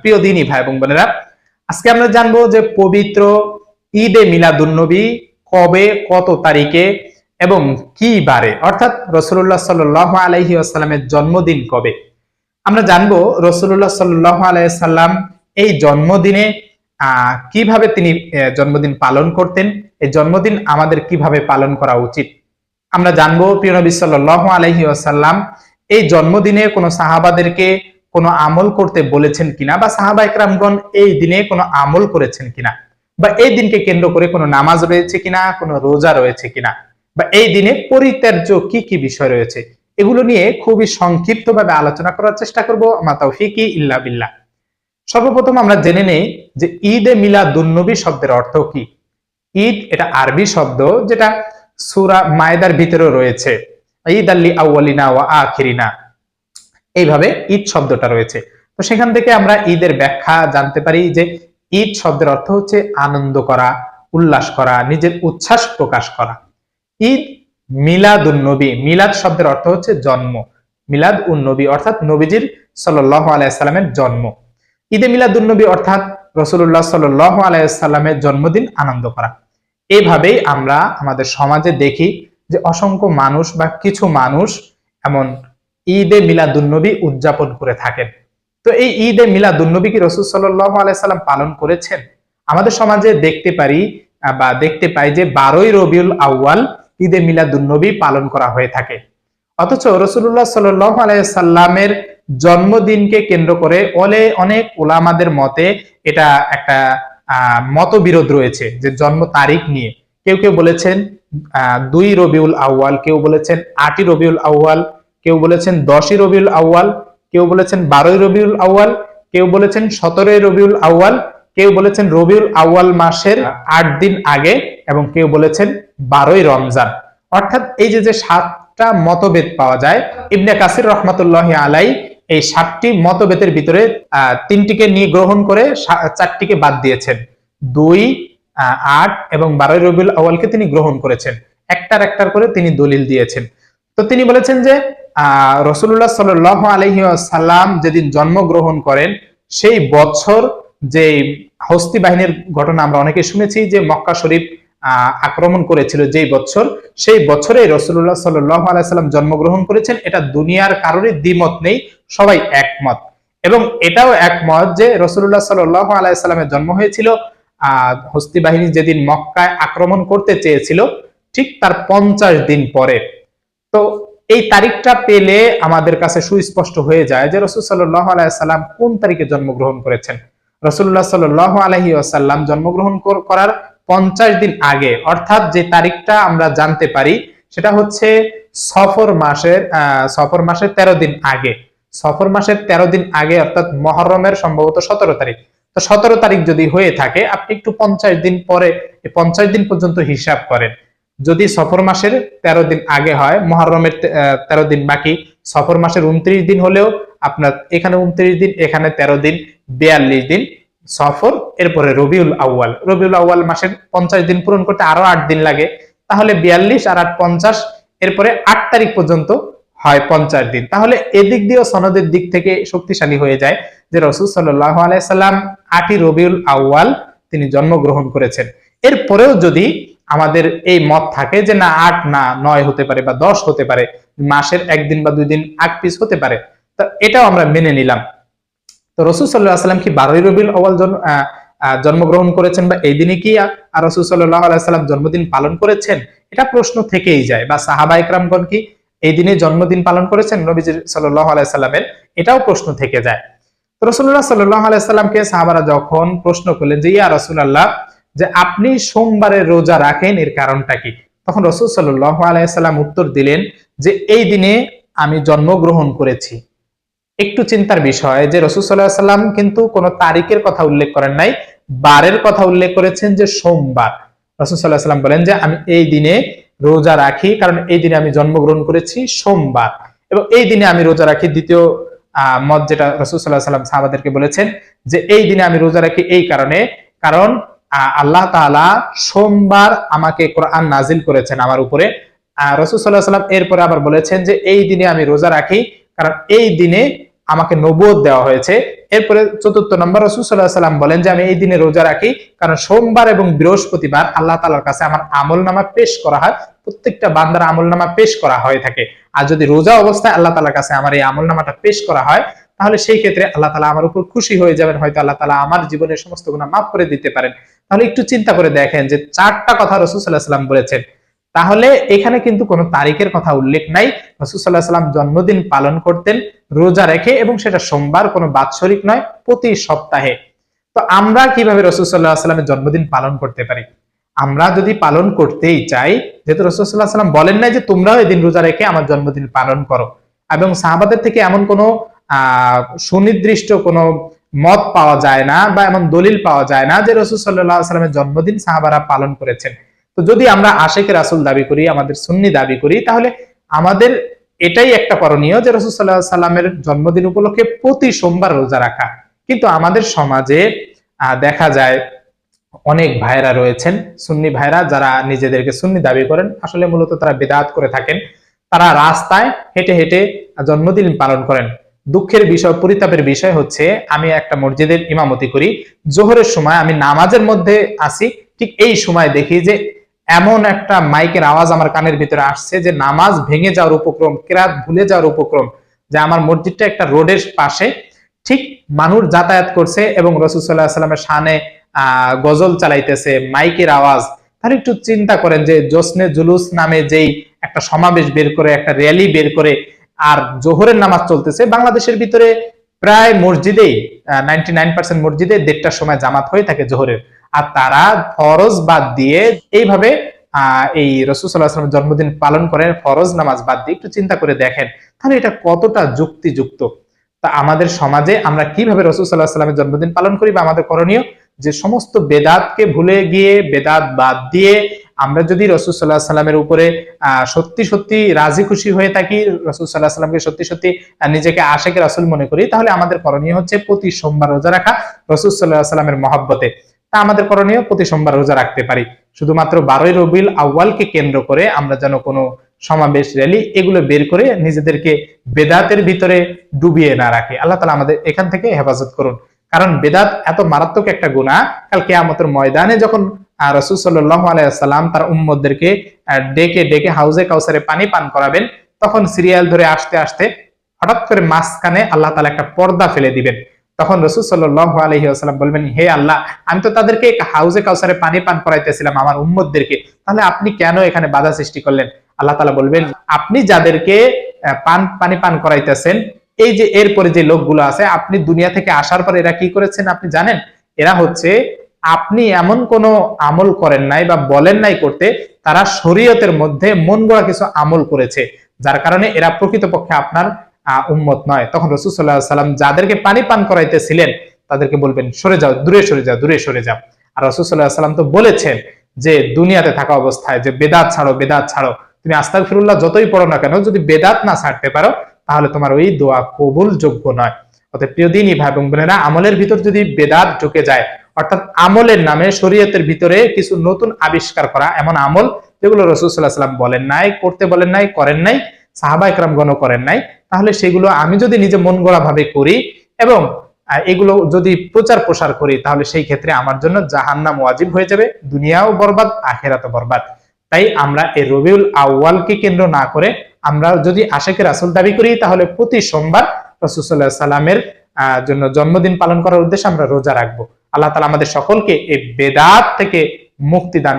প্রিয় দিনই ভাই এবং বোনেরা, আজকে আমরা জানব যে পবিত্র ঈদে মিলাদুন্নবী কবে, কত তারিখে এবং কি বারে? অর্থাৎ রসুল্লাহ সাল আলহি আসাল্লামের জন্মদিন কবে? আমরা জানব রসুল্লাহ সাল্লাহ আলাইসাল্লাম এই জন্মদিনে কীভাবে তিনি জন্মদিন পালন করতেন, এই জন্মদিন আমাদের কীভাবে পালন করা উচিত? আমরা জানব প্রিয় নবী সাল্লাহ আলহি আসাল্লাম এই জন্মদিনে কোনো সাহাবাদেরকে কোনো আমল করতে বলেছেন কিনা বা সাহাবা একরামগণ এই দিনে কোনো আমল করেছেন কিনা? বা এই দিনকে কেন্দ্র করে কোনো নামাজ রয়েছে কিনা, কোনো রোজা রয়েছে কিনা? বা এই দিনে পরিত্যাজ্য কি কি বিষয় রয়েছে? এগুলো নিয়ে খুবই সংক্ষিপ্তভাবে আলোচনা করার চেষ্টা করব। আমার তৌফিকি ইল্লা বিল্লাহ। সর্বপ্রথম আমরা জেনে নেই যে ঈদ এ মিলা মিলাদুন্নবী শব্দের অর্থ কি? ঈদ এটা আরবি শব্দ যেটা সুরা মায়দার ভিতরেও রয়েছে। ঈদ আল্লি আউ্বালিনা ওয়া আখিরিনা। এইভাবে ঈদ শব্দটা রয়েছে। তো সেখান থেকে আমরা ঈদের ব্যাখ্যা জানতে পারি যে ঈদ শব্দের অর্থ হচ্ছে আনন্দ করা, উল্লাস করা, নিজের উচ্ছ্বাস প্রকাশ করা। ঈদ মিলাদ নবী, মিলাদ শব্দের অর্থ হচ্ছে জন্ম। মিলাদ উন নবী অর্থাৎ নবীজির সাল্লাহ আলাইসাল্লামের জন্ম। ঈদে মিলাদ নবী অর্থাৎ রসুল্লাহ সাল্লাহ আলাইসাল্লামের জন্মদিন আনন্দ করা। এভাবেই আমরা আমাদের সমাজে দেখি যে অসংখ্য মানুষ বা কিছু মানুষ এমন ঈদে মিলাদুন্নবী উদযাপন করে থাকেন। তো এই ঈদে মিলাদুন্নবী কি রসুল সাল্লাহ আলাইসাল্লাম পালন করেছেন? আমাদের সমাজে দেখতে পারি বা দেখতে পাই যে বারোই রবিউল আউয়াল ঈদে মিলাদুন্নবী পালন করা হয়ে থাকে। অথচ রসুল্লাহ সাল্লাহ আলাইসাল্লামের জন্মদিনকে কেন্দ্র করে অলে অনেক ওলামাদের মতে এটা একটা মতবিরোধ রয়েছে যে জন্ম তারিখ নিয়ে। কেউ কেউ বলেছেন দুই রবিউল আউয়াল, কেউ বলেছেন আটই রবিউল আউয়াল কেউ বলেছেন দশই রবিউল আউয়াল, কেউ বলেছেন বারোই রবিউল আউয়াল, কেউ বলেছেন সতেরোই রবিউল আউয়াল, কেউ বলেছেন রবিউল আউয়াল মাসের আট দিন আগে এবং কেউ বলেছেন বারোই রমজান। অর্থাৎ এই যে যে সাতটা মতভেদ পাওয়া যায়, ইবনে কাসির রহমতুল্লাহ আলাই এই সাতটি মতভেদের ভিতরে তিনটিকে নিয়ে গ্রহণ করে চারটিকে বাদ দিয়েছেন। দুই আট এবং বারোই রবিউল আউয়ালকে তিনি গ্রহণ করেছেন। একটার একটার করে তিনি দলিল দিয়েছেন। তো তিনি বলেছেন যে রসুল্লাহ সাল আলহি সাল্লাম যেদিন জন্মগ্রহণ করেন, সেই বছর যে হস্তি বাহিনীর ঘটনা আমরা অনেকে শুনেছি যে মক্কা শরীফ আক্রমণ করেছিল যেই বছর, সেই বছরে রসুল্লাহ সাল্লাহ আলাইসাল্লাম জন্মগ্রহণ করেছেন। এটা দুনিয়ার কারোরই দ্বিমত নেই, সবাই একমত। এবং এটাও একমত যে রসুল্লাহ সাল্লাহ আলাইসাল্লামের জন্ম হয়েছিল আহ হস্তি বাহিনী যেদিন মক্কায় আক্রমণ করতে চেয়েছিল, ঠিক তার পঞ্চাশ দিন পরে। তো এই তারিখটা পেলে আমাদের কাছে সুস্পষ্ট হয়ে যায় যে রসুল সাল্লাহ আলাইসাল্লাম কোন তারিখে জন্মগ্রহণ করেছেন। রসুল্লাহ সাল্লাহ আলহি আসাল্লাম জন্মগ্রহণ করার পঞ্চাশ দিন আগে, অর্থাৎ যে তারিখটা আমরা জানতে পারি সেটা হচ্ছে সফর মাসের সফর মাসের তেরো দিন আগে। সফর মাসের তেরো দিন আগে, অর্থাৎ মহরমের সম্ভবত সতেরো তারিখ। তো সতেরো তারিখ যদি হয়ে থাকে, আপনি একটু পঞ্চাশ দিন পরে পঞ্চাশ দিন পর্যন্ত হিসাব করেন। যদি সফর মাসের তেরো দিন আগে হয় মহরমের তে- আহ, তেরো দিন বাকি সফর মাসের উনত্রিশ দিন হলেও আপনার এখানে উনত্রিশ দিন এখানে তেরো দিন বিয়াল্লিশ দিন সফর। এরপরে রবিউল আউয়াল। রবিউল আউয়াল মাসের পঞ্চাশ দিন পূরণ করতে আরও আট দিন লাগে। তাহলে বিয়াল্লিশ আর আট পঞ্চাশ এরপরে আট তারিখ পর্যন্ত হয় পঞ্চাশ দিন। তাহলে এদিক দিয়েও সনদের দিক থেকে শক্তিশালী হয়ে যায় যে রসুল সাল্লাহ আলাইসাল্লাম আটই রবিউল আউয়াল তিনি জন্মগ্রহণ করেছেন। এরপরেও যদি আমাদের এই মত থাকে যে না আট না নয় হতে পারে বা দশ হতে পারে মাসের একদিন বা দুই দিন আগ পিস হতে পারে। তো এটাও আমরা মেনে নিলাম। তো রসুল সাল্লাহ সাল্লাম কি বারোই রবিউল আহ, জন্মগ্রহণ করেছেন বা এই দিনে কি আর রসুল সাল্লাহ আলাইসাল্লাম জন্মদিন পালন করেছেন? এটা প্রশ্ন থেকেই যায়। বা সাহাবা ইকরামগণ কি এই দিনে জন্মদিন পালন করেছেন নবীজি সাল্লাহ আলাইসাল্লামের এটাও প্রশ্ন থেকে যায়। রসুল্লাহ সাল্লাহ আলাইসাল্লামকে সাহাবারা যখন প্রশ্ন করলেন যে ইয়া রসুল্লাহ যে আপনি সোমবারে রোজা রাখেন এর কারণটা কি? তখন রসুল সাল্লাহ আলাইসাল্লাম উত্তর দিলেন যে এই দিনে আমি জন্মগ্রহণ করেছি। একটু চিন্তার বিষয় যে রসুল সাল্লাহ সাল্লাম কিন্তু কোনো তারিখের কথা উল্লেখ করেন নাই বারের কথা উল্লেখ করেছেন যে সোমবার। রসুল সাল্লাহ সাল্লাম বলেন যে আমি এই দিনে রোজা রাখি কারণ এই দিনে আমি জন্মগ্রহণ করেছি সোমবার। এবং এই দিনে আমি রোজা রাখি দ্বিতীয় আহ, মত যেটা রসুল সাল্লাহ সাল্লাম সাহাবাদেরকে বলেছেন যে এই দিনে আমি রোজা রাখি এই কারণে কারণ আল্লাহ তাআলা সোমবার আমাকে কোরআন নাজিল করেছেন আমার উপরে। রসুল সাল্লাহ সাল্লাম এরপরে আবার বলেছেন যে, এই দিনে আমি রোজা রাখি, কারণ এই দিনে আমাকে নবুয়ত দেওয়া হয়েছে। এরপরে চতুর্থ নম্বর রসুল্লাহ সাল্লাম বলেন যে, আমি এই দিনে রোজা রাখি, কারণ সোমবার এবং বৃহস্পতিবার আল্লাহ তালার কাছে আমার আমল নামা পেশ করা হয়। প্রত্যেকটা বান্দার আমল নামা পেশ করা হয়ে থাকে। আর যদি রোজা অবস্থায় আল্লাহ তালার কাছে আমার এই আমল নামাটা পেশ করা হয়, তাহলে সেই ক্ষেত্রে আল্লাহ তালা আমার উপর খুশি হয়ে যাবেন। হয়তো আল্লাহ তালা আমার জীবনের সমস্ত গুণা মাফ করে দিতে পারেন। তাহলে একটু চিন্তা করে দেখেন যে চারটা কথা রসুল সাল্লাহ সাল্লাম বলেছেন। তাহলে এখানে কিন্তু কোনো তারিখের কথা উল্লেখ নাই। রসুল্লাহ সাল্লাম জন্মদিন পালন করতেন, রোজা রেখে এবং সেটা সোমবার কোনো বাৎসরিক নয়, প্রতি সপ্তাহে। তো আমরা কীভাবে রসুল্লাহ সাল্লামের জন্মদিন পালন করতে পারি? আমরা যদি পালন করতেই চাই, যেহেতু রসুল্লাহ সাল্লাম বলেন নাই যে তোমরাও এদিন রোজা রেখে আমার জন্মদিন পালন করো। এবং সাহাবাদের থেকে এমন কোনো, আহ, সুনির্দিষ্ট কোনো মত পাওয়া যায় না বা এমন দলিল পাওয়া যায় না যে রসুল সাল্লাহ সাল্লামের জন্মদিন সাহাবারা পালন করেছেন। তো যদি আমরা আশেখ রাসুল দাবি করি, আমাদের সুন্নি দাবি করি, তাহলে আমাদের এটাই একটা করণীয় যে রসুল সাল্লাহ সাল্লামের জন্মদিন উপলক্ষে প্রতি সোমবার রোজা রাখা। কিন্তু আমাদের সমাজে দেখা যায় অনেক ভাইরা রয়েছেন, সুন্নি ভাইরা যারা নিজেদেরকে সুন্নি দাবি করেন, আসলে মূলত তারা বেদাত করে থাকেন। তারা রাস্তায় হেঁটে হেঁটে জন্মদিন পালন করেন। দুঃখের বিষয়, পরিতাপের বিষয় হচ্ছে আমি একটা মসজিদের ইমামতি করি। জোহরের সময় আমি নামাজের মধ্যে আসি, ঠিক এই সময় দেখি যে এমন একটা মাইকের আওয়াজ আমার কানের ভিতরে আসছে যে নামাজ ভেঙে যাওয়ার উপক্রম, কেরাত ভুলে যাওয়ার উপক্রম, যে আমার মসজিদটা একটা রোডের পাশে, ঠিক মানুষ যাতায়াত করছে এবং রসুল্লাহ সাল্লামের সানে গজল চালাইতেছে, মাইকের আওয়াজ। তাহলে একটু চিন্তা করেন যে জোসনে জুলুস নামে যেই একটা সমাবেশ বের করে, একটা র্যালি বের করে আর জোহরের নামাজ চলতেছে, বাংলাদেশের ভিতরে প্রায় মসজিদেই নাইনটি মসজিদে দেড়টার সময় জামাত হয়ে থাকে জোহরের। আর তারা ফরজ বাদ দিয়ে এইভাবে এই রসুসাল্লাহামের জন্মদিন পালন করেন, ফরজ নামাজ বাদ দিয়ে একটু চিন্তা করে দেখেন। তাহলে এটা কতটা যুক্তিযুক্ত? তা আমাদের সমাজে আমরা কীভাবে রসুল সাল্লাহ সাল্লামের জন্মদিন পালন করি বা আমাদের করণীয়? যে সমস্ত বেদাতকে ভুলে গিয়ে, বেদাত বাদ দিয়ে আমরা যদি রসুল সাল্লাহ সাল্লামের উপরে সত্যি সত্যি রাজি খুশি হয়ে থাকি, রসুল সাল্লাহ সাল্লামকে সত্যি সত্যি নিজেকে আশেকে রাসুল মনে করি, তাহলে আমাদের করণীয় হচ্ছে প্রতি সোমবার রোজা রাখা রসুল সাল্লাহ সাল্লামের মহাব্বতে। তা আমাদের করণীয় প্রতি সোমবার রোজা রাখতে পারি। শুধুমাত্র বারোই রবিল আউ্বালকে কেন্দ্র করে আমরা যেন কোনো সমাবেশ, র্যালি এগুলো বের করে নিজেদেরকে বেদাতের ভিতরে ডুবিয়ে না রাখি। আল্লাহ তালা আমাদের এখান থেকে হেফাজত করুন। কারণ বেদাত এত মারাত্মক একটা গুণা কাল কেয়ামতের ময়দানে যখন রসুল সাল্লাহ আলাইসাল্লাম তার উম্মদদেরকে ডেকে ডেকে হাউজে কাউসারে পানি পান করাবেন, তখন সিরিয়াল ধরে আসতে আসতে হঠাৎ করে মাঝখানে আল্লাহ তালা একটা পর্দা ফেলে দিবেন। তখন রসুল সাল্লাহ আলহি আসালাম বলবেন, হে আল্লাহ, আমি তো তাদেরকে হাউজে কাউসারে পানি পান করাইতেছিলাম আমার উম্মদদেরকে তাহলে আপনি কেন এখানে বাধা সৃষ্টি করলেন? আল্লাহ তালা বলবেন, আপনি যাদেরকে পান, পানি পান করাইতেছেন এই যে এরপরে যে লোকগুলো আছে, আপনি দুনিয়া থেকে আসার পর এরা কি করেছেন আপনি জানেন? এরা হচ্ছে আপনি এমন কোন আমল করেন নাই বা বলেন নাই করতে, তারা শরীয়তের মধ্যে মন কিছু আমল করেছে, যার কারণে এরা প্রকৃতপক্ষে আপনার উম্মত নয়। তখন রসুল সাল্লাহ সাল্লাম যাদেরকে পানি পান করাইতেছিলেন, তাদেরকে বলবেন, সরে যাও, দূরে সরে যাও, দূরে সরে যাও। আর রসুল সাল্লাহ সাল্লাম তো বলেছেন যে, দুনিয়াতে থাকা অবস্থায় যে বেদাত ছাড়ো বেদাত ছাড়ো, তুমি আস্তাক ফিরুল্লাহ যতই পড়ো না কেন, যদি বেদাত না ছাড়তে পারো তাহলে তোমার ওই দোয়া কবুল যোগ্য নয়। অর্থাৎ প্রিয় দিনই ভাই এবং বোনেরা, আমলের ভিতর যদি বেদাত ঢুকে যায়, অর্থাৎ আমলের নামে শরীয়তের ভিতরে কিছু নতুন আবিষ্কার করা, এমন আমল যেগুলো রসুল সাল্লাহ সাল্লাম বলেন নাই, করতে বলেন নাই, করেন নাই, সাহাবা একরাম গণ করেন নাই, তাহলে সেগুলো আমি যদি নিজে মন ভাবে করি এবং এগুলো যদি প্রচার প্রসার করি, তাহলে সেই ক্ষেত্রে আমার জন্য জাহান্নাম ওয়াজিব হয়ে যাবে, দুনিয়াও বরবাদ, আখেরাতও বরবাদ। তাই আমরা এই রবিউল আউ্বালকে কেন্দ্র না করে আমরা যদি আশেকে রাসুল দাবি করি, তাহলে প্রতি সোমবার রসুল্লাহ সাল্লামের জন্য জন্মদিন পালন করার উদ্দেশ্যে আমরা রোজা রাখব। আল্লাহ তালা আমাদের সকলকে এই বেদাত থেকে মুক্তি দান